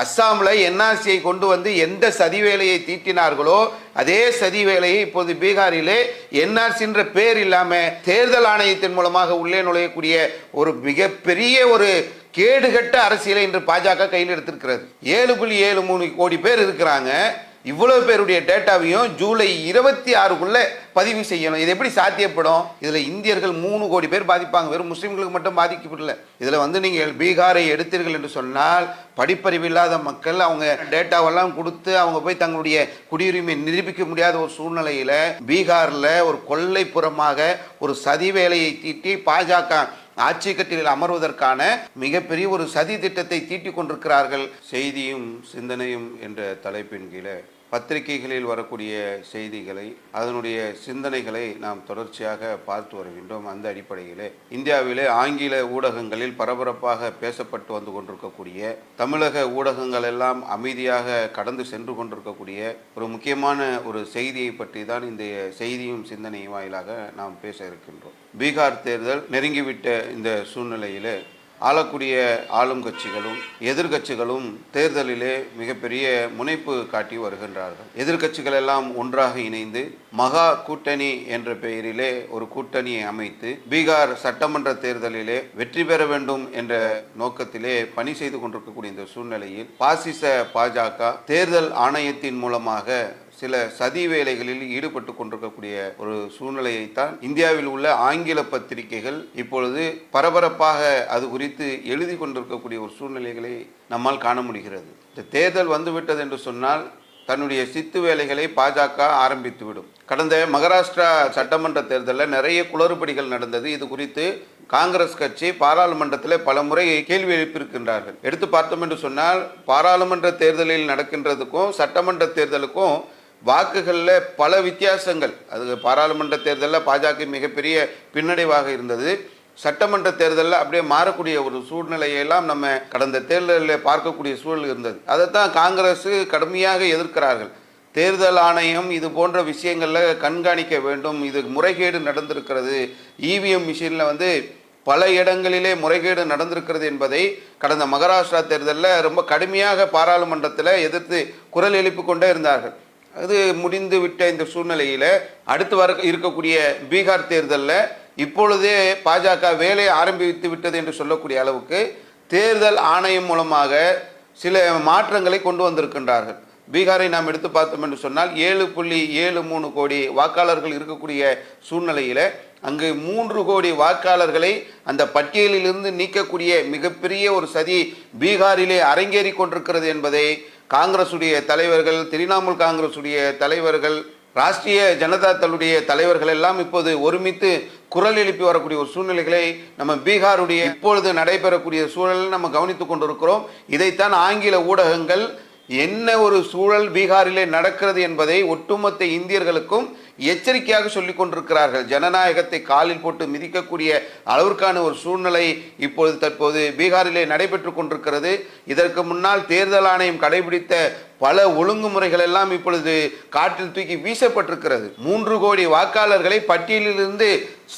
அஸ்ஸாமில் என்ஆர்சியை கொண்டு வந்து எந்த சதி வேலையை தீட்டினார்களோ அதே சதி வேலையை இப்போது பீகாரிலே என்ஆர்சின்ற பேர் இல்லாமல் தேர்தல் ஆணையத்தின் மூலமாக உள்ளே நுழையக்கூடிய ஒரு மிகப்பெரிய ஒரு கேடுகட்ட அரசியலை இன்று பாஜக கையில் எடுத்திருக்கிறது. ஏழு புள்ளி ஏழு மூணு கோடி பேர் இருக்கிறாங்க. இவ்வளவு பேருடைய டேட்டாவையும் ஜூலை இருபத்தி ஆறுக்குள்ளே பதிவு செய்யணும். இது எப்படி சாத்தியப்படும்? இதில் இந்தியர்கள் மூணு கோடி பேர் பாதிப்பாங்க. வெறும் முஸ்லீம்களுக்கு மட்டும் பாதிக்கப்படல. இதில் வந்து நீங்கள் பீகாரை எடுத்தீர்கள் என்று சொன்னால் படிப்பறிவு இல்லாத மக்கள் அவங்க டேட்டாவெல்லாம் கொடுத்து அவங்க போய் தங்களுடைய குடியுரிமை நிரூபிக்க முடியாத ஒரு சூழ்நிலையில் பீகாரில் ஒரு கொள்ளைப்புறமாக ஒரு சதி வேலையை தீட்டி பாஜக ஆட்சி கட்டிலில் அமர்வதற்கான மிகப்பெரிய ஒரு சதி திட்டத்தை தீட்டிக் கொண்டிருக்கிறார்கள். செய்தியும் சிந்தனையும் என்ற தலைப்பின் கீழே பத்திரிகைகளில் வரக்கூடிய செய்திகளை அதனுடைய சிந்தனைகளை நாம் தொடர்ச்சியாக பார்த்து வருகின்றோம். அந்த அடிப்படையிலே இந்தியாவிலே ஆங்கில ஊடகங்களில் பரபரப்பாக பேசப்பட்டு வந்து கொண்டிருக்கக்கூடிய தமிழக ஊடகங்கள் எல்லாம் அமைதியாக கடந்து சென்று கொண்டிருக்கக்கூடிய ஒரு முக்கியமான ஒரு செய்தியை பற்றி தான் இந்த செய்தியும் சிந்தனையும் வாயிலாக நாம் பேச இருக்கின்றோம். பீகார் தேர்தல் நெருங்கிவிட்ட இந்த சூழ்நிலையிலே ஆளக்கூடிய ஆளும் கட்சிகளும் எதிர்கட்சிகளும் தேர்தலிலே மிகப்பெரிய முனைப்பு காட்டி வருகின்றார்கள். எதிர்கட்சிகள் எல்லாம் ஒன்றாக இணைந்து மகா கூட்டணி என்ற பெயரிலே ஒரு கூட்டணியை அமைத்து பீகார் சட்டமன்ற தேர்தலிலே வெற்றி பெற வேண்டும் என்ற நோக்கத்திலே பணி செய்து கொண்டிருக்கக்கூடிய இந்த சூழ்நிலையில் பாசிச பாஜக தேர்தல் ஆணையத்தின் மூலமாக சில சதி வேலைகளில் ஈடுபட்டு கொண்டிருக்கக்கூடிய ஒரு சூழ்நிலையைத்தான் இந்தியாவில் உள்ள ஆங்கில பத்திரிகைகள் இப்பொழுது பரபரப்பாக அது குறித்து எழுதி கொண்டிருக்கக்கூடிய ஒரு சூழ்நிலைகளை நம்மால் காண முடிகிறது. இந்த தேர்தல் வந்துவிட்டது என்று சொன்னால் தன்னுடைய சித்து வேலைகளை பாஜக ஆரம்பித்துவிடும். கடந்த மகாராஷ்டிரா சட்டமன்ற தேர்தலில் நிறைய குளறுபடிகள் நடந்தது. இது குறித்து காங்கிரஸ் கட்சி பாராளுமன்றத்தில் பல முறை கேள்வி எழுப்பியிருக்கின்றார்கள். எடுத்து பார்த்தோம் என்று சொன்னால் பாராளுமன்ற தேர்தலில் நடக்கின்றதுக்கும் சட்டமன்ற தேர்தலுக்கும் வாக்குகளில் பல வித்தியாசங்கள். அது பாராளுமன்ற தேர்தலில் பாஜக மிகப்பெரிய பின்னடைவாக இருந்தது. சட்டமன்ற தேர்தலில் அப்படியே மாறக்கூடிய ஒரு சூழ்நிலையெல்லாம் நம்ம கடந்த தேர்தலில் பார்க்கக்கூடிய சூழல் இருந்தது. அதைத்தான் காங்கிரஸ் கடுமையாக எதிர்க்கிறார்கள். தேர்தல் ஆணையம் இது போன்ற விஷயங்களில் கண்காணிக்க வேண்டும். இது முறைகேடு நடந்திருக்கிறது. இவிஎம் மிஷினில் வந்து பல இடங்களிலே முறைகேடு நடந்திருக்கிறது என்பதை கடந்த மகாராஷ்டிரா தேர்தலில் ரொம்ப கடுமையாக பாராளுமன்றத்தில் எதிர்த்து குரல் எழுப்பி கொண்டே இருந்தார்கள். அது முடிந்து விட்ட இந்த சூழ்நிலையில் அடுத்து வர இருக்கக்கூடிய பீகார் தேர்தலில் இப்பொழுதே பாஜக வேலையை ஆரம்பித்து விட்டது என்று சொல்லக்கூடிய அளவுக்கு தேர்தல் ஆணையம் மூலமாக சில மாற்றங்களை கொண்டு வந்திருக்கின்றார்கள். பீகாரை நாம் எடுத்து பார்த்தோம் என்று சொன்னால் ஏழு புள்ளி ஏழு மூணு கோடி வாக்காளர்கள் இருக்கக்கூடிய சூழ்நிலையில் அங்கு மூன்று கோடி வாக்காளர்களை அந்த பட்டியலிலிருந்து நீக்கக்கூடிய மிகப்பெரிய ஒரு சதி பீகாரிலே அரங்கேறி கொண்டிருக்கிறது என்பதை காங்கிரசுடைய தலைவர்கள் திரிணாமுல் காங்கிரசுடைய தலைவர்கள் ராஷ்டிரிய ஜனதா தளுடைய தலைவர்கள் எல்லாம் இப்போது ஒருமித்து குரல் எழுப்பி வரக்கூடிய ஒரு சூழ்நிலைகளை நம்ம பீகாருடைய இப்பொழுது நடைபெறக்கூடிய சூழலில் நம்ம கவனித்துக் கொண்டிருக்கிறோம். இதைத்தான் ஆங்கில ஊடகங்கள் என்ன ஒரு சூழல் பீகாரிலே நடக்கிறது என்பதை ஒட்டுமொத்த இந்தியர்களுக்கும் எச்சரிக்கையாக சொல்லிக் கொண்டிருக்கிறார்கள். ஜனநாயகத்தை காலில் போட்டு மிதிக்கக்கூடிய அளவிற்கான ஒரு சூழ்நிலை இப்பொழுது தற்போது பீகாரிலே நடைபெற்று கொண்டிருக்கிறது. இதற்கு முன்னால் தேர்தல் ஆணையம் கடைபிடித்த பல ஒழுங்குமுறைகள் எல்லாம் இப்பொழுது காற்றில் தூக்கி வீசப்பட்டிருக்கிறது. மூன்று கோடி வாக்காளர்களை பட்டியலிலிருந்து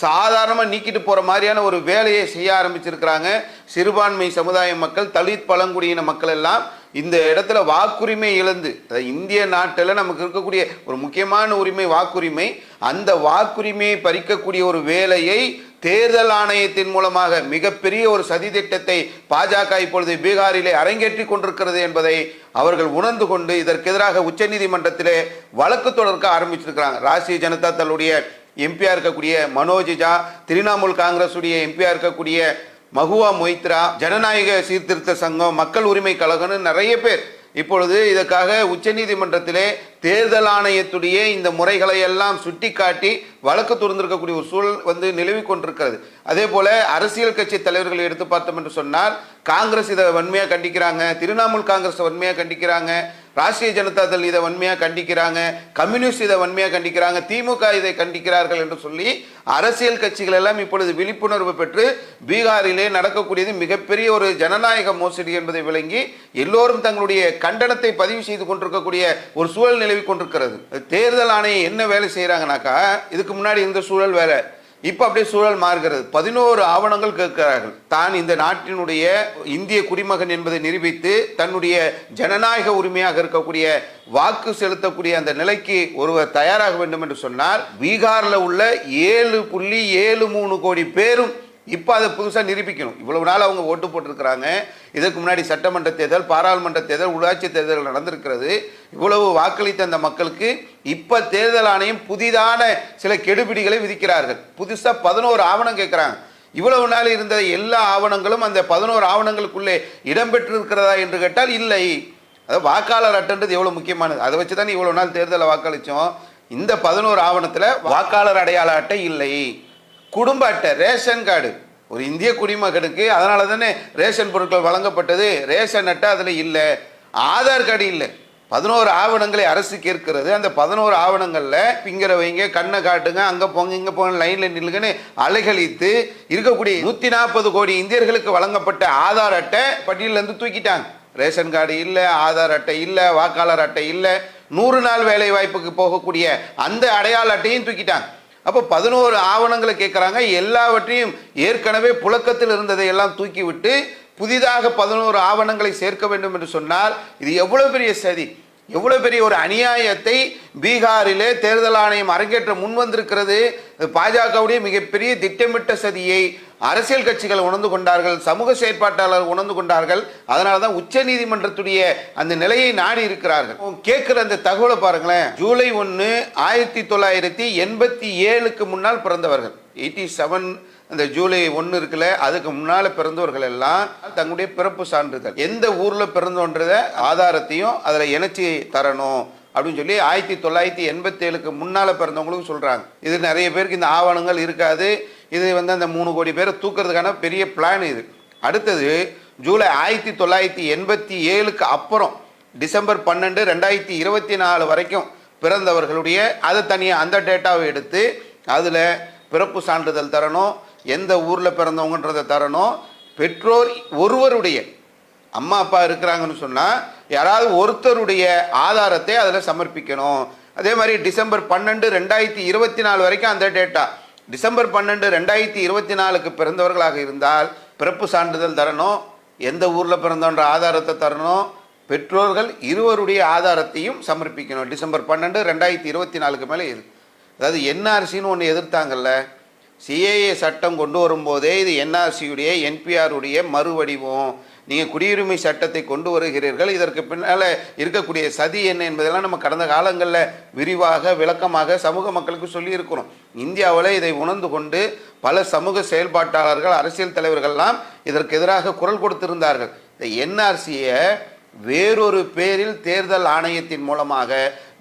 சாதாரணமாக நீக்கிட்டு போகிற மாதிரியான ஒரு வேலையை செய்ய ஆரம்பிச்சிருக்கிறாங்க. சிறுபான்மை சமுதாய மக்கள் தலித் பழங்குடியின மக்கள் எல்லாம் இந்த இடத்துல வாக்குரிமை இழந்து இந்திய நாட்டில் நமக்கு இருக்கக்கூடிய ஒரு முக்கியமான உரிமை வாக்குரிமை அந்த வாக்குரிமையை பறிக்கக்கூடிய ஒரு வேலையை தேர்தல் ஆணையத்தின் மூலமாக மிகப்பெரிய ஒரு சதி திட்டத்தை பாஜக இப்பொழுது பீகாரிலே அரங்கேற்றி கொண்டிருக்கிறது என்பதை அவர்கள் உணர்ந்து கொண்டு இதற்கு எதிராக உச்சநீதிமன்றத்திலே வழக்கு தொடர்க்க ஆரம்பிச்சிருக்கிறாங்க. ராஷ்டிரிய ஜனதா தளுடைய எம்பியா இருக்கக்கூடிய மனோஜ் ஜா திரிணாமுல் காங்கிரஸுடைய எம்பியா இருக்கக்கூடிய மகுவா மொய்த்ரா ஜனநாயக சீர்திருத்த சங்கம் மக்கள் உரிமை கழகம்னு நிறைய பேர் இப்பொழுது இதற்காக உச்சநீதிமன்றத்திலே தேர்தல் ஆணையத்துடைய இந்த முறைகளை எல்லாம் சுட்டிக்காட்டி வழக்கு தொடர்ந்திருக்கக்கூடிய ஒரு சூழல் வந்து நிலவி கொண்டிருக்கிறது. அதே போல அரசியல் கட்சி தலைவர்களை எடுத்து பார்த்தோம் என்று சொன்னால் காங்கிரஸ் இதை வன்மையாக கண்டிக்கிறாங்க திரிணாமுல் காங்கிரஸ் வன்மையாக கண்டிக்கிறாங்க ராஷ்டிரிய ஜனதா தள் இதை வன்மையாக கண்டிக்கிறாங்க கம்யூனிஸ்ட் இதை வன்மையாக கண்டிக்கிறாங்க திமுக இதை கண்டிக்கிறார்கள் என்று சொல்லி அரசியல் கட்சிகள் எல்லாம் இப்பொழுது விழிப்புணர்வு பெற்று பீகாரிலே நடக்கக்கூடியது மிகப்பெரிய ஒரு ஜனநாயக மோசடி என்பதை விளங்கி எல்லோரும் தங்களுடைய கண்டனத்தை பதிவு செய்து கொண்டிருக்கக்கூடிய ஒரு சூழல் நிலவி கொண்டிருக்கிறது. தேர்தல் ஆணையம் என்ன வேலை செய்கிறாங்கனாக்கா இதுக்கு முன்னாடி இந்த சூழல் வேலை இப்போ அப்படியே சூழல் மாறுகிறது. பதினோரு ஆவணங்கள் கேட்கிறார்கள். தான் இந்த நாட்டினுடைய இந்திய குடிமகன் என்பதை நிரூபித்து தன்னுடைய ஜனநாயக உரிமையாக இருக்கக்கூடிய வாக்கு செலுத்தக்கூடிய அந்த நிலைக்கு ஒருவர் தயாராக வேண்டும் என்று சொன்னால் பீகாரில் உள்ள ஏழு புள்ளி ஏழு மூணு கோடி பேரும் இப்போ அதை புதுசாக நிரூபிக்கணும். இவ்வளவு நாள் அவங்க ஓட்டு போட்டிருக்கிறாங்க. இதற்கு முன்னாடி சட்டமன்ற தேர்தல் பாராளுமன்ற தேர்தல் உள்ளாட்சி தேர்தல் நடந்திருக்கிறது. இவ்வளவு வாக்களித்த அந்த மக்களுக்கு இப்போ தேர்தல் ஆணையம் புதிதான சில கெடுபிடிகளை விதிக்கிறார்கள். புதுசாக பதினோரு ஆவணம் கேட்குறாங்க. இவ்வளவு நாள் இருந்த எல்லா ஆவணங்களும் அந்த பதினோரு ஆவணங்களுக்குள்ளே இடம்பெற்றிருக்கிறதா என்று கேட்டால் இல்லை. அதாவது வாக்காளர் அட்டைன்றது எவ்வளோ முக்கியமானது? அதை வச்சு தான் இவ்வளோ நாள் தேர்தலை வாக்களித்தோம் இந்த பதினோரு ஆவணத்தில் வாக்காளர் அடையாள அட்டை இல்லை. குடும்ப அட்டை ரேஷன் கார்டு. ஒரு இந்திய குடிமகனுக்கு அதனால தானே ரேஷன் பொருட்கள் வழங்கப்பட்டது. ரேஷன் அட்டை அதில் இல்லை. ஆதார் கார்டு இல்லை. பதினோரு ஆவணங்களை அரசு கேட்கிறது. அந்த பதினோரு ஆவணங்களில் பிங்கரை வைங்க கண்ணை காட்டுங்க அங்கே போங்க இங்கே போங்க லைனில் நில்லுங்கன்னு அலைகழித்து இருக்கக்கூடிய நூற்றி நாற்பது கோடி இந்தியர்களுக்கு வழங்கப்பட்ட ஆதார் அட்டை பட்டியலேருந்து தூக்கிட்டாங்க. ரேஷன் கார்டு இல்லை ஆதார் அட்டை இல்லை வாக்காளர் அட்டை இல்லை. நூறு நாள் வேலை வாய்ப்புக்கு போகக்கூடிய அந்த அடையாள அட்டையும் தூக்கிட்டாங்க. அப்போ பதினோரு ஆவணங்களை கேட்குறாங்க எல்லாவற்றையும் ஏற்கனவே புழக்கத்தில் இருந்ததை எல்லாம் தூக்கிவிட்டு புதிதாக பதினோரு ஆவணங்களை சேர்க்க வேண்டும் என்று சொன்னால் இது எவ்வளோ பெரிய சதி? எவ்வளோ பெரிய ஒரு அநியாயத்தை பீகாரிலே தேர்தல் ஆணையம் அரங்கேற்ற முன் வந்திருக்கிறது. பாஜகவுடைய மிகப்பெரிய திட்டமிட்ட சதியை அரசியல் கட்சிகள் உணர்ந்து கொண்டார்கள் சமூக செயற்பாட்டாளர் உணர்ந்து கொண்டார்கள். அதனால தான் உச்ச நீதிமன்றத்துடைய அந்த நிலையை நாடி இருக்கிறார்கள். கேட்கிற அந்த தகவலை பாருங்களேன். ஜூலை ஒன்று ஆயிரத்தி தொள்ளாயிரத்தி எண்பத்தி ஏழுக்கு முன்னால் பிறந்தவர்கள். எயிட்டி செவன் அந்த ஜூலை ஒன்று இருக்குல்ல அதுக்கு முன்னால் பிறந்தவர்கள் எல்லாம் தங்களுடைய பிறப்பு சான்றிதழ். எந்த ஊரில் பிறந்தோன்றத ஆதாரத்தையும் அதில் இணைச்சி தரணும். அப்படின்னு சொல்லி ஆயிரத்தி தொள்ளாயிரத்தி எண்பத்தேழுக்கு முன்னால் பிறந்தவங்களுக்கும் சொல்கிறாங்க இது நிறைய பேருக்கு இந்த ஆவணங்கள் இருக்காது. இது வந்து அந்த மூணு கோடி பேரை தூக்கிறதுக்கான பெரிய பிளான் இது. அடுத்தது ஜூலை ஆயிரத்தி தொள்ளாயிரத்தி எண்பத்தி ஏழுக்கு அப்புறம் டிசம்பர் பன்னெண்டு ரெண்டாயிரத்தி இருபத்தி நாலு வரைக்கும் பிறந்தவர்களுடைய அதை தனியாக அந்த டேட்டாவை எடுத்து அதில் பிறப்பு சான்றிதழ் தரணும் எந்த ஊரில் பிறந்தவங்கன்றதை தரணும் பெற்றோர் ஒருவருடைய அம்மா அப்பா இருக்கிறாங்கன்னு சொன்னால் யாராவது ஒருத்தருடைய ஆதாரத்தை அதில் சமர்ப்பிக்கணும். அதே மாதிரி டிசம்பர் பன்னெண்டு ரெண்டாயிரத்தி இருபத்தி நாலு வரைக்கும் அந்த டேட்டா டிசம்பர் பன்னெண்டு ரெண்டாயிரத்தி இருபத்தி நாலுக்கு பிறந்தவர்களாக இருந்தால் பிறப்பு சான்றிதழ் தரணும். எந்த ஊரில் பிறந்தோன்ற ஆதாரத்தை தரணும். பெற்றோர்கள் இருவருடைய ஆதாரத்தையும் சமர்ப்பிக்கணும். டிசம்பர் பன்னெண்டு ரெண்டாயிரத்தி இருபத்தி நாலுக்கு மேலே இது அதாவது என்ஆர்சின்னு ஒன்று எதிர்த்தாங்கல்ல. சிஏஏ சட்டம் கொண்டு வரும்போதே இது என்ஆர்சியுடைய என்பிஆருடைய மறுவடிவம். நீங்கள் குடியுரிமை சட்டத்தை கொண்டு வருகிறீர்கள். இதற்கு பின்னால் இருக்கக்கூடிய சதி என்ன என்பதெல்லாம் நம்ம கடந்த காலங்களில் விரிவாக விளக்கமாக சமூக மக்களுக்கு சொல்லியிருக்கிறோம். இந்தியாவில் இதை உணர்ந்து கொண்டு பல சமூக செயல்பாட்டாளர்கள் அரசியல் தலைவர்கள்லாம் இதற்கு எதிராக குரல் கொடுத்திருந்தார்கள். இந்த என்ஆர்சியை வேறொரு பேரில் தேர்தல் ஆணையத்தின் மூலமாக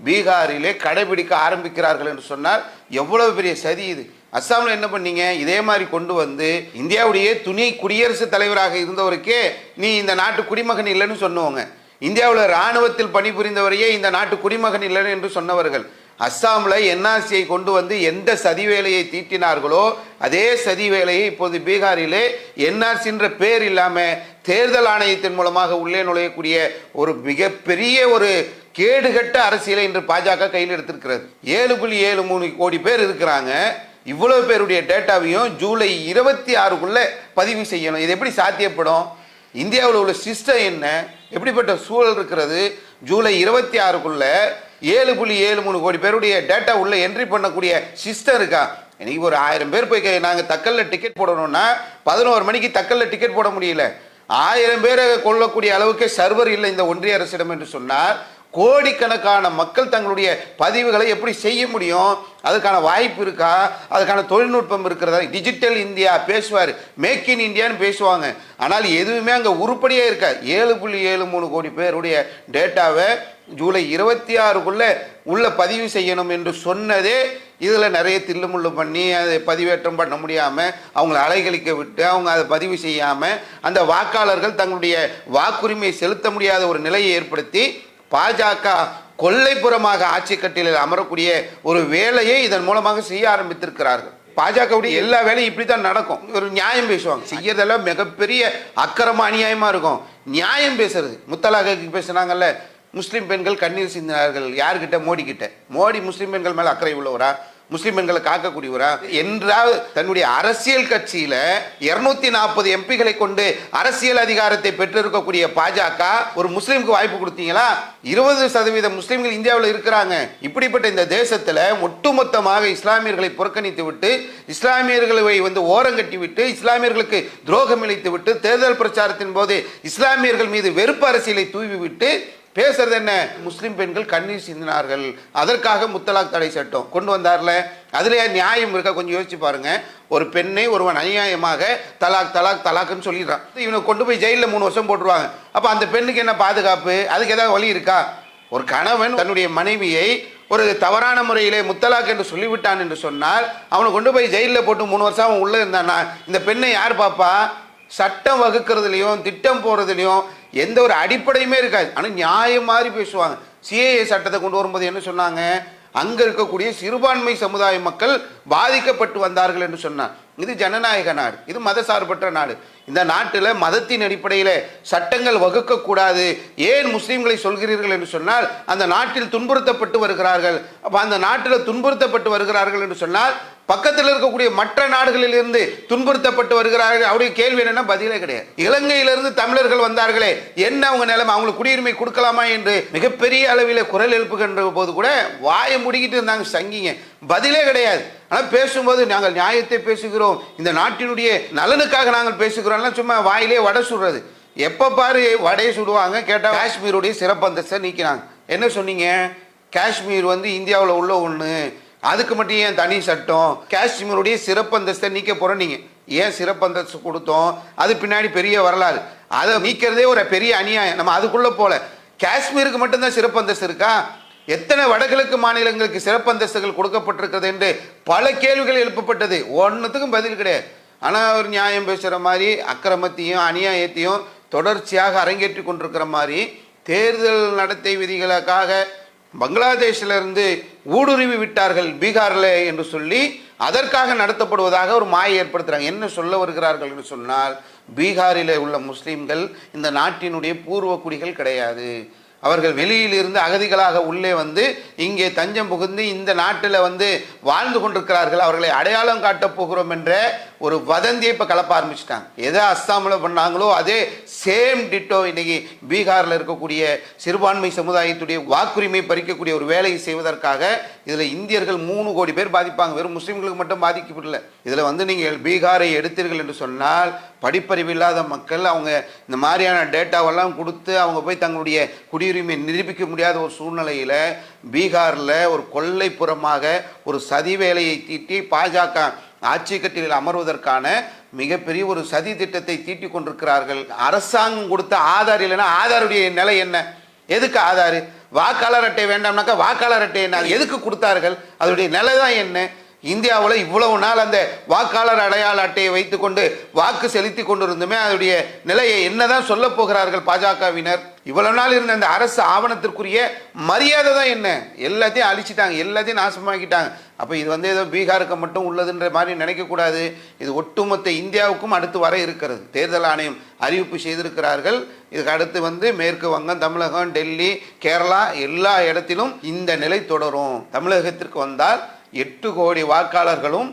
பீகாரிலே கடைபிடிக்க ஆரம்பிக்கிறார்கள் என்று சொன்னால் எவ்வளவு பெரிய சதி இது? அஸ்ஸாமில் என்ன பண்ணீங்க? இதே மாதிரி கொண்டு வந்து இந்தியாவுடைய துணை குடியரசுத் தலைவராக இருந்தவருக்கே நீ இந்த நாட்டு குடிமகன் இல்லைன்னு சொன்னவங்க. இந்தியாவில் இராணுவத்தில் பணிபுரிந்தவரையே இந்த நாட்டு குடிமகன் இல்லைன்னு என்று சொன்னவர்கள். அஸ்ஸாமில் என்ஆர்சியை கொண்டு வந்து எந்த சதி வேலையை தீட்டினார்களோ அதே சதி வேலையை இப்போது பீகாரிலே என்ஆர்சின்ற பேர் இல்லாமல் தேர்தல் ஆணையத்தின் மூலமாக உள்ளே நுழையக்கூடிய ஒரு மிகப்பெரிய ஒரு கேடுகட்ட அரசியலை இன்று பாஜக கையில் எடுத்திருக்கிறது. ஏழு புள்ளி ஏழு மூணு கோடி பேர் இருக்கிறாங்க. இவ்வளவு பேருடைய டேட்டாவையும் ஜூலை இருபத்தி ஆறுக்குள்ளே பதிவு செய்யணும். இது எப்படி சாத்தியப்படும்? இந்தியாவில் உள்ள சிஸ்டம் என்ன? எப்படிப்பட்ட சூழல் இருக்கிறது? ஜூலை இருபத்தி ஆறுக்குள்ள ஏழு புள்ளி ஏழு மூணு கோடி பேருடைய டேட்டா உள்ள என்ட்ரி பண்ணக்கூடிய சிஸ்டம் இருக்கா? இன்னைக்கு ஒரு ஆயிரம் பேர் போய் நாங்கள் தக்கல்ல டிக்கெட் போடணும்னா பதினோரு மணிக்கு தக்கல்ல டிக்கெட் போட முடியல. ஆயிரம் பேரை கொள்ளக்கூடிய அளவுக்கு சர்வர் இல்லை இந்த ஒன்றிய அரசிடம் என்று சொன்னால் கோடிக்கணக்கான மக்கள் தங்களுடைய பதிவுகளை எப்படி செய்ய முடியும்? அதுக்கான வாய்ப்பு இருக்கா? அதுக்கான தொழில்நுட்பம் இருக்கிறதா? டிஜிட்டல் இந்தியா பேசுவார். மேக் இன் இந்தியான்னு பேசுவாங்க. ஆனால் எதுவுமே அங்கே உருப்படியாக இருக்கா. ஏழு புள்ளி ஏழு மூணு கோடி பேருடைய டேட்டாவை ஜூலை இருபத்தி ஆறுக்குள்ளே உள்ள பதிவு செய்யணும் என்று சொன்னதே இதில் நிறைய தில்லுமுள்ளு பண்ணி அதை பதிவேற்றம் பண்ண முடியாமல் அவங்கள அலைகழிக்க விட்டு அவங்க அதை பதிவு செய்யாமல் அந்த வாக்காளர்கள் தங்களுடைய வாக்குரிமையை செலுத்த முடியாத ஒரு நிலையை ஏற்படுத்தி பாஜக கொல்லைப்புறமாக ஆட்சி கட்டிலில் அமரக்கூடிய ஒரு வேலையை இதன் மூலமாக செய்ய ஆரம்பித்திருக்கிறார்கள். பாஜகவுடைய எல்லா வேலையும் இப்படி தான் நடக்கும். ஒரு நியாயம் பேசுவாங்க. செய்யறதெல்லாம் மிகப்பெரிய அக்கிரம அநியாயமா இருக்கும். நியாயம் பேசுறது. முத்தலாக பேசுனாங்கல்ல முஸ்லீம் பெண்கள் கண்ணீர் சிந்தினார்கள். யார்கிட்ட? மோடி கிட்ட மோடி முஸ்லீம் பெண்கள் மேலே அக்கறை உள்ளவரா? முஸ்லீம் பெண்களை காக்கக்கூடியவரா? என்றால் தன்னுடைய அரசியல் கட்சியில இருநூத்தி நாற்பது எம்பிகளை கொண்டு அரசியல் அதிகாரத்தை பெற்றிருக்கக்கூடிய பாஜக ஒரு முஸ்லீமுக்கு வாய்ப்பு கொடுத்தீங்களா? இருபது சதவீத முஸ்லீம்கள் இந்தியாவில் இருக்கிறாங்க. இப்படிப்பட்ட இந்த தேசத்துல ஒட்டுமொத்தமாக இஸ்லாமியர்களை புறக்கணித்து விட்டு இஸ்லாமியர்களை வந்து ஓரங்கட்டி விட்டு இஸ்லாமியர்களுக்கு துரோகம் இழைத்து விட்டு தேர்தல் பிரச்சாரத்தின் போது இஸ்லாமியர்கள் மீது வெறுப்பு அரசியலை தூவி விட்டு பேசுறது என்ன? முஸ்லீம் பெண்கள் கண்ணீர் சிந்தினார்கள். அதற்காக முத்தலாக் தடை சட்டம் கொண்டு வந்தார்ல. அதுலேயே நியாயம் இருக்க? கொஞ்சம் யோசிச்சு பாருங்க. ஒரு பெண்ணை ஒருவன் அநியாயமாக தலாக் தலாக் தலாக்னு சொல்லிடுறான். இவனை கொண்டு போய் ஜெயிலில் மூணு வருஷம் போட்டுருவாங்க. அப்போ அந்த பெண்ணுக்கு என்ன பாதுகாப்பு? அதுக்கு ஏதாவது வழி இருக்கா? ஒரு கணவன் தன்னுடைய மனைவியை ஒரு தவறான முறையிலே முத்தலாக் என்று சொல்லிவிட்டான் என்று சொன்னால் அவனை கொண்டு போய் ஜெயிலில் போட்டு மூணு வருஷம் அவன் உள்ளே இருந்தானா? இந்த பெண்ணை யார் பாப்பா? சட்டம் வகுக்கிறதுலையும் திட்டம் போடுறதுலையும் எந்த ஒரு அடிப்படையுமே இருக்காது. ஆனால் நியாயம் மாதிரி பேசுவாங்க. சிஏஏ சட்டத்தை கொண்டு வரும்போது என்ன சொன்னாங்க? அங்கே இருக்கக்கூடிய சிறுபான்மை சமுதாய மக்கள் பாதிக்கப்பட்டு வந்தார்கள் என்று சொன்னார். இது ஜனநாயக நாடு. இது மதசார்பற்ற நாடு. இந்த நாட்டில் மதத்தின் அடிப்படையில் சட்டங்கள் வகுக்கக்கூடாது. ஏன் முஸ்லீம்களை சொல்கிறீர்கள் என்று சொன்னால் அந்த நாட்டில் துன்புறுத்தப்பட்டு வருகிறார்கள். அப்போ அந்த நாட்டில் துன்புறுத்தப்பட்டு வருகிறார்கள் என்று சொன்னால் பக்கத்தில் இருக்கக்கூடிய மற்ற நாடுகளில் இருந்து துன்புறுத்தப்பட்டு வருகிறார்கள். அவருடைய கேள்வி என்னன்னா பதிலே கிடையாது. இலங்கையிலிருந்து தமிழர்கள் வந்தார்களே என்ன அவங்க நிலைமை? அவங்களுக்கு குடியுரிமை கொடுக்கலாமா என்று மிகப்பெரிய அளவில் குரல் எழுப்புகின்ற போது கூட வாயை முடிக்கிட்டு இருந்தாங்க சங்கிங்க. பதிலே கிடையாது. ஆனால் பேசும்போது நாங்கள் நியாயத்தை பேசுகிறோம். இந்த நாட்டினுடைய நலனுக்காக நாங்கள் பேசுகிறோம்லாம் சும்மா வாயிலே வடை சுடுறது. எப்போ பாரு வடையை சுடுவாங்க கேட்டால் காஷ்மீருடைய சிறப்பந்தத்தை நீக்கினாங்க. என்ன சொன்னீங்க? காஷ்மீர் வந்து இந்தியாவில் உள்ள ஒன்று அதுக்கு மட்டும் ஏன் தனி சட்டம்? காஷ்மீருடைய சிறப்பு அந்தஸ்தை நீக்க போகிறோம் நீங்கள் ஏன் சிறப்பு அந்தஸ்து கொடுத்தோம்? அது பின்னாடி பெரிய வரலாறு. அதை நீக்கிறதே ஒரு பெரிய அநியாயம். நம்ம அதுக்குள்ளே போகல காஷ்மீருக்கு மட்டும்தான் சிறப்பு அந்தஸ்து இருக்கா? எத்தனை வடகிழக்கு மாநிலங்களுக்கு சிறப்பு அந்தஸ்துகள் கொடுக்கப்பட்டிருக்கிறது என்று பல கேள்விகள் எழுப்பப்பட்டது. ஒன்றுத்துக்கும் பதில் கிடையாது. ஆனால் ஒரு நியாயம் பேசுகிற மாதிரி அக்கிரமத்தையும் அநியாயத்தையும் தொடர்ச்சியாக அரங்கேற்றி கொண்டிருக்கிற மாதிரி தேர்தல் நடத்தை விதிகளுக்காக பங்களாதேஷிலிருந்து ஊடுருவி விட்டார்கள் பீகாரில் என்று சொல்லி அதற்காக நடத்தப்படுவதாக ஒரு மாயை ஏற்படுத்துகிறாங்க என்ன சொல்ல வருகிறார்கள் என்று சொன்னால் பீகாரில் உள்ள முஸ்லீம்கள் இந்த நாட்டினுடைய பூர்வ குடிகள் கிடையாது. அவர்கள் வெளியிலிருந்து அகதிகளாக உள்ளே வந்து இங்கே தஞ்சம் புகுந்து இந்த நாட்டில் வந்து வாழ்ந்து கொண்டிருக்கிறார்கள். அவர்களை அடையாளம் காட்டப் போகிறோம் என்ற ஒரு வதந்தியை இப்போ கலப்ப ஆரம்பிச்சிட்டாங்க. எதை அஸ்ஸாமில் பண்ணாங்களோ அதே சேம் டிட்டோ இன்னைக்கு பீகாரில் இருக்கக்கூடிய சிறுபான்மை சமுதாயத்துடைய வாக்குரிமை பறிக்கக்கூடிய ஒரு வேலையை செய்வதற்காக இதில் இந்தியர்கள் மூணு கோடி பேர் பாதிப்பாங்க. வெறும் முஸ்லீம்களுக்கு மட்டும் பாதிக்கப்படல. இதில் வந்து நீங்கள் பீகாரை எடுத்தீர்கள் என்று சொன்னால் படிப்பறிவு இல்லாத மக்கள் அவங்க இந்த மாதிரியான டேட்டாவெல்லாம் கொடுத்து அவங்க போய் தங்களுடைய குடியுரிமை நிரூபிக்க முடியாத ஒரு சூழ்நிலையில் பீகாரில் ஒரு கொள்ளைப்புறமாக ஒரு சதி வேலையை தீட்டி பாஜக ஆட்சி கட்டிலில் அமர்வதற்கான மிகப்பெரிய ஒரு சதி திட்டத்தை தீட்டிக் கொண்டிருக்கிறார்கள். அரசாங்கம் கொடுத்த ஆதார் இல்லைன்னா ஆதாருடைய நிலை என்ன? எதுக்கு ஆதார்? வாக்காளர் அட்டை வேண்டாம்னாக்கா வாக்காளர் அட்டை என்ன? அது எதுக்கு கொடுத்தார்கள்? அதனுடைய நிலை தான் என்ன? இந்தியாவில் இவ்வளவு நாள் அந்த வாக்காளர் அடையாள அட்டையை வைத்துக்கொண்டு வாக்கு செலுத்தி கொண்டிருந்துமே அதனுடைய நிலையை என்னதான் சொல்ல போகிறார்கள் பாஜகவினர்? இவ்வளவு நாள் இருந்த அந்த அரசு ஆவணத்திற்குரிய மரியாதை தான் என்ன? எல்லாத்தையும் அழிச்சிட்டாங்க எல்லாத்தையும் நாசமாக்கிட்டாங்க. அப்போ இது வந்து ஏதோ பீகாருக்கு மட்டும் உள்ளதுன்ற மாதிரி நினைக்கக்கூடாது. இது ஒட்டுமொத்த இந்தியாவுக்கும் அடுத்து வர இருக்கிறது. தேர்தல் ஆணையம் அறிவிப்பு செய்திருக்கிறார்கள். இதுக்கு அடுத்து வந்து மேற்கு வங்கம் தமிழகம் டெல்லி கேரளா எல்லா இடத்திலும் இந்த நிலை தொடரும். தமிழகத்திற்கு வந்தால் எட்டு கோடி வாக்காளர்களும்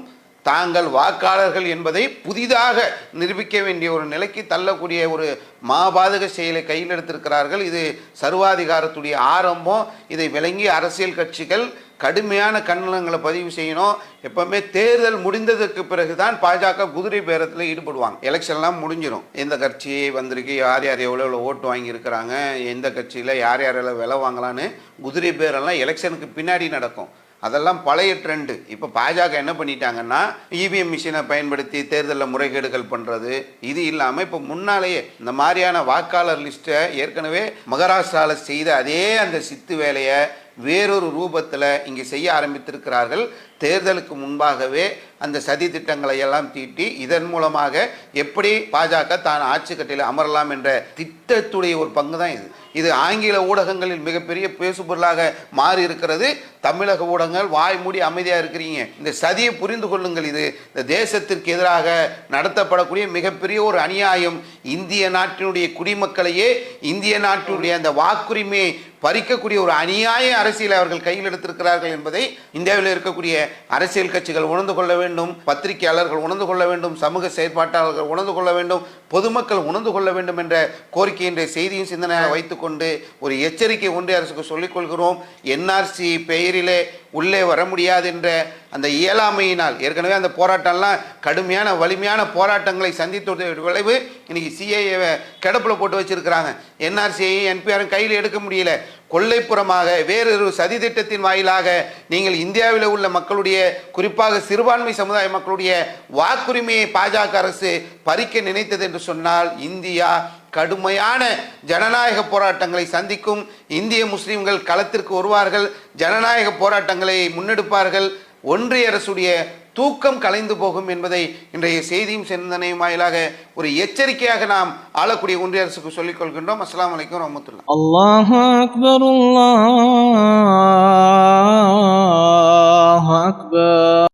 தாங்கள் வாக்காளர்கள் என்பதை புதிதாக நிரூபிக்க வேண்டிய ஒரு நிலைக்கு தள்ளக்கூடிய ஒரு மாபாதக செயலை கையில் எடுத்திருக்கிறார்கள். இது சர்வாதிகாரத்துடைய ஆரம்பம். இதை விளங்கி அரசியல் கட்சிகள் கடுமையான கண்டனங்களை பதிவு செய்யணும். எப்பவுமே தேர்தல் முடிந்ததுக்கு பிறகுதான் பாஜக குதிரை பேரத்தில் ஈடுபடுவாங்க. எலெக்ஷன்லாம் முடிஞ்சிடும் எந்த கட்சி வந்திருக்கு யார் யார் எவ்வளோ எவ்வளோ ஓட்டு வாங்கியிருக்கிறாங்க எந்த கட்சியில் யார் யாரெல்லாம் விலை வாங்கலான்னு குதிரை பேரெல்லாம் எலெக்ஷனுக்கு பின்னாடி நடக்கும். அதெல்லாம் பழைய ட்ரெண்டு இப்போ பாஜக என்ன பண்ணிட்டாங்கன்னா இவிஎம் மிஷினை பயன்படுத்தி தேர்தலில் முறைகேடுகள் பண்ணுறது இது இல்லாமல் இப்போ முன்னாலேயே இந்த மாதிரியான வாக்காளர் லிஸ்ட்டை ஏற்கனவே மகாராஷ்டிராவில் செய்த அதே அந்த சித்து வேலையை வேறொரு ரூபத்தில் இங்கே செய்ய ஆரம்பித்திருக்கிறார்கள். தேர்தலுக்கு முன்பாகவே அந்த சதி திட்டங்களை எல்லாம் தீட்டி இதன் மூலமாக எப்படி பாஜக தான் ஆட்சி கட்டில அமரலாம் என்ற திட்டத்துடைய ஒரு பங்கு தான் இது. இது ஆங்கில ஊடகங்களில் மிகப்பெரிய பேசுபொருளாக மாறி இருக்கிறது. தமிழக ஊடகங்கள் வாய் மூடி அமைதியாக இருக்கிறீங்க. இந்த சதியை புரிந்து கொள்ளுங்கள். இது இந்த தேசத்திற்கு எதிராக நடத்தப்படக்கூடிய மிகப்பெரிய ஒரு அநியாயம். இந்திய நாட்டினுடைய குடிமக்களையே இந்திய நாட்டினுடைய அந்த வாக்குரிமையை பறிக்கக்கூடிய ஒரு அநியாய அரசியலை அவர்கள் கையில் எடுத்திருக்கிறார்கள் என்பதை இந்தியாவில் இருக்கக்கூடிய அரசியல் கட்சிகள் உணர்ந்து கொள்ள வேண்டும் பத்திரிகையாளர்கள் உணர்ந்து கொள்ள வேண்டும் சமூக செயற்பாட்டாளர்கள் உணர்ந்து கொள்ள வேண்டும் பொதுமக்கள் உணர்ந்து கொள்ள வேண்டும் என்ற கோரிக்கை என்ற செய்தியும் சிந்தனையாக வைத்துக்கொண்டு ஒரு எச்சரிக்கை ஒன்றிய அரசுக்கு சொல்லிக் கொள்கிறோம். என்ஆர்சி பெயரிலே உள்ளே வர முடியாது என்ற அந்த இயலாமையினால் ஏற்கனவே அந்த போராட்டம்லாம் கடுமையான வலிமையான போராட்டங்களை சந்தித்த விளைவு இன்றைக்கி சிஐஏவை கிடப்பில் போட்டு வச்சிருக்கிறாங்க. என்ஆர்சியையும் என்பிஆரும் கையில் எடுக்க முடியல. கொள்ளைப்புறமாக வேறொரு சதி திட்டத்தின் வாயிலாக நீங்கள் இந்தியாவில் உள்ள மக்களுடைய குறிப்பாக சிறுபான்மை சமுதாய மக்களுடைய வாக்குரிமையை பாஜக அரசு பறிக்க நினைத்தது என்று சொன்னால் இந்தியா கடுமையான ஜனநாயக போராட்டங்களை சந்திக்கும் இந்திய முஸ்லீம்கள் களத்திற்கு வருவார்கள். ஜனநாயக போராட்டங்களை முன்னெடுப்பார்கள். ஒன்றிய அரசுடைய தூக்கம் கலைந்து போகும் என்பதை இன்றைய செய்தியும் சிந்தனையும் வாயிலாக ஒரு எச்சரிக்கையாக நாம் ஆளக்கூடிய ஒன்றிய அரசுக்கு சொல்லிக் கொள்கின்றோம். அஸ்லாம் வலைக்கம் ரஹமத்துல்லா அல்லாஹ் அக்பர்